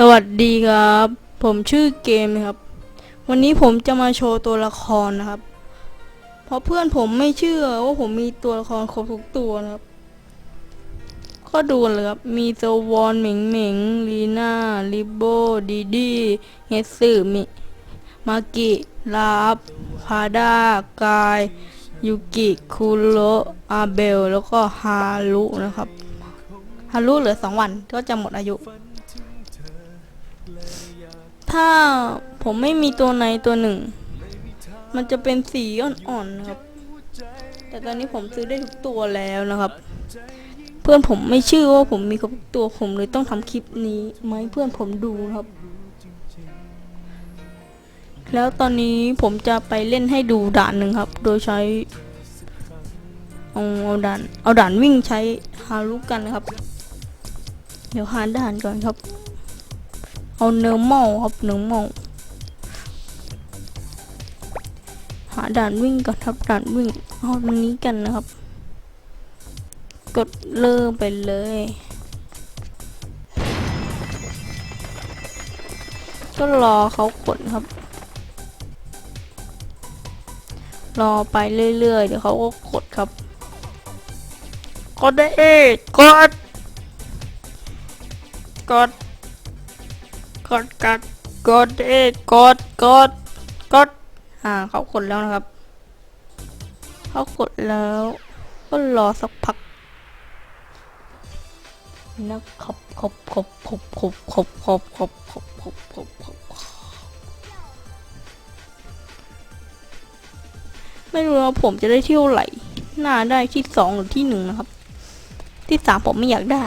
สวัสดีครับ ผมชื่อเกมนะครับ วันนี้ผมจะมาโชว์ตัวละครนะครับ เพราะเพื่อนผมไม่เชื่อว่าผมมีตัวละครครบทุกตัวนะครับ ก็ดูกันเลยครับ มีโซวอนเหมิงเหมิงลีน่าลิโบดีดีเฮสึมิมากิลาฟพาดากายยูกิคุโรอาเบล แล้วก็ฮารุนะครับ ฮารุเหลือสองวันก็จะหมดอายุ ถ้าผมไม่มีตัวในตัวหนึ่ง มันจะเป็นสีอ่อนๆนะครับ แต่ตอนนี้ผมซื้อได้ทุกตัวแล้วนะครับ เพื่อนผมไม่เชื่อว่าผมมีครบทุกตัวผมเลยต้องทำคลิปนี้มาให้เพื่อนผมดูครับ แล้วตอนนี้ผมจะไปเล่นให้ดูด่านหนึ่งครับ โดยใช้เอาเอาด่านเอาด่านวิ่งใช้ฮารุกันนะครับ เดี๋ยวหาด่านก่อนครับ เอาเนื้อเมาครับเนื้อเมาหาด่านวิ่งก่อนครับด่านวิ่งเอาตรงนี้กันนะครับ กดเริ่มไปเลยก็รอเขากดครับ รอไปเรื่อยๆ เดี๋ยวเขาก็กดครับ กดได้เอกกด กด กดกดกดเอกดกดกดอ่าเขากดแล้วนะครับ เขากดแล้วก็รอสักพักนะครับขบขบขบขบขบขบขบขบขบขบขบไม่รู้ว่าผมจะได้เที่ยวไหลหน่าได้ที่สองหรือที่หนึ่งนะครับ ที่สามผมไม่อยากได้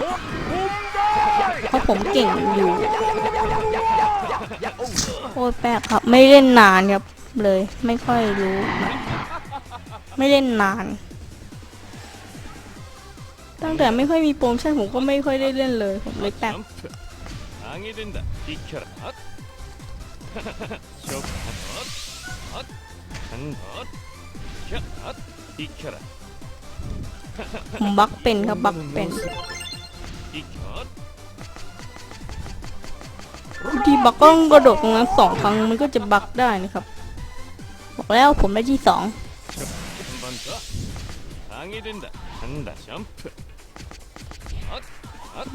เพราะผมเก่งอยู่ โคตรแปลกครับ ไม่เล่นนานครับเลย ไม่ค่อยรู้ ไม่เล่นนาน ตั้งแต่ไม่ค่อยมีโปรโมชั่นผมก็ไม่ค่อยได้เล่นเลย ผมเล็กแปลกผมบักเป็นครับบักเป็น บักก้องกระโดดตรงนั้นสองครั้งมันก็จะบักได้นะครับ บอกแล้วผมได้ที่สอง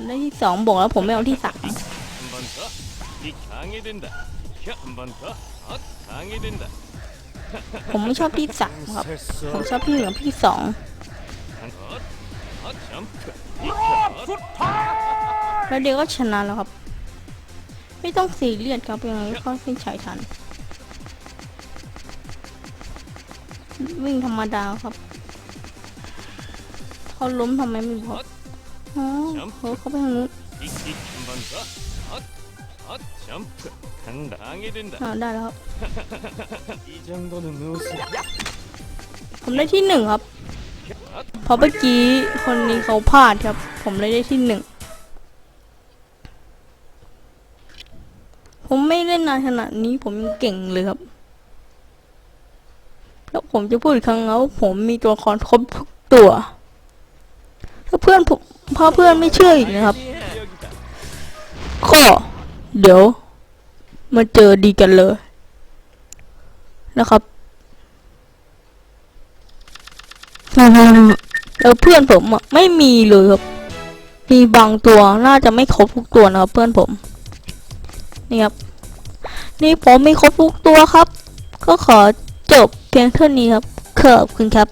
ได้ที่สองบอกแล้วผมไม่เอาที่สามผมไม่ชอบที่สามครับ ผมชอบที่หนึ่งพี่สองแล้วเดี๋ยวก็ชนะแล้วครับ ไม่ต้องสีเลียดครับยังไงก็ขึ้นฉายทัน วิ่งธรรมดาครับ เขาล้มทำไมไม่บอกอ๋อเฮ้เขาไปทางนู้นได้แล้วผมได้ที่หนึ่งครับ เพราะเมื่อกี้คนนี้เขาพลาดครับ ผมเลยได้ที่หนึ่ง ผมไม่เล่นนานขนาดนี้ผมยังเก่งเลยครับ แล้วผมจะพูดอีกครั้งแล้วาผมมีตัวละครครบทุกตัว ถ้าเพื่อนผมพาเพื่อนไม่เชื่ออีกนะครับ ก็เดี๋ยว มาเจอดีกันเลย นะครับแล้วเพื่อนผมไม่มีเลยครับ มีบางตัวน่าจะไม่ครบทุกตัวนะครับเพื่อนผม นี่ครับ นี่ผมมีครบทุกตัวครับ ก็ขอจบเพียงเท่านี้ครับขอบคุณครับ